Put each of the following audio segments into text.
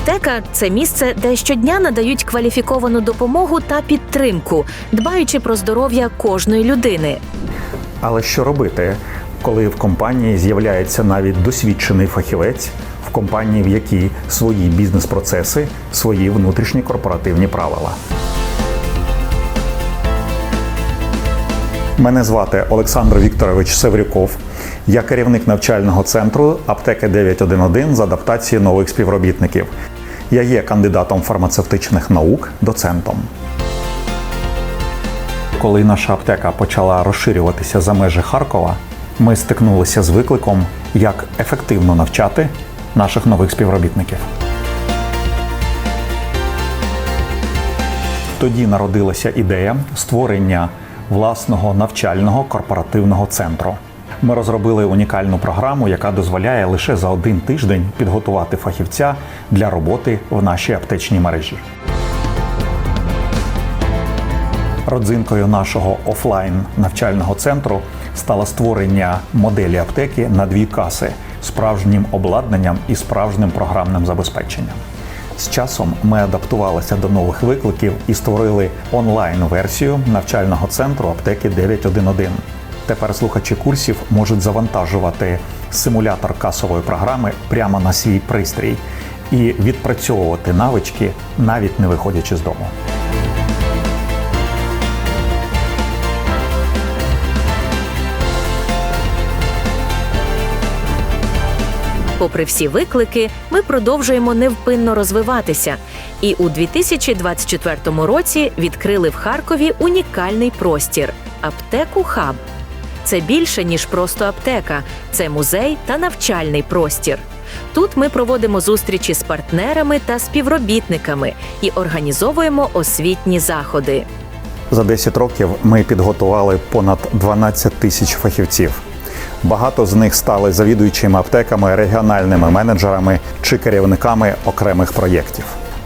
Аптека це місце, де щодня надають кваліфіковану допомогу та підтримку, дбаючи про здоров'я кожної людини. Але що робити, коли в компанії з'являється навіть досвідчений фахівець, в компанії, в якій свої бізнес-процеси, свої внутрішні корпоративні правила? Мене звати Олександр Вікторович Севрюков. Я керівник навчального центру аптеки 911 з адаптації нових співробітників. Я є кандидатом фармацевтичних наук, доцентом. Коли наша аптека почала розширюватися за межі Харкова, ми стикнулися з викликом, як ефективно навчати наших нових співробітників. Тоді народилася ідея створення власного навчального корпоративного центру. Ми розробили унікальну програму, яка дозволяє лише за один тиждень підготувати фахівця для роботи в нашій аптечній мережі. Родзинкою нашого офлайн навчального центру стало створення моделі аптеки на дві каси справжнім обладнанням і справжнім програмним забезпеченням. З часом ми адаптувалися до нових викликів і створили онлайн-версію навчального центру аптеки 911. Тепер слухачі курсів можуть завантажувати симулятор касової програми прямо на свій пристрій і відпрацьовувати навички, навіть не виходячи з дому. Попри всі виклики, ми продовжуємо невпинно розвиватися. І у 2024 році відкрили в Харкові унікальний простір аптеку Хаб. Це більше ніж просто аптека, це музей та навчальний простір. Тут ми проводимо зустрічі з партнерами та співробітниками і організовуємо освітні заходи. За 10 років ми підготували понад 12 тисяч фахівців. Багато з них стали завідуючими аптеками, регіональними менеджерами чи керівниками окремих проєктів.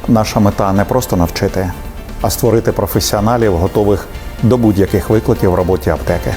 Наша мета не просто навчити, а створити професіоналів, готових до будь-яких викликів в роботі аптеки.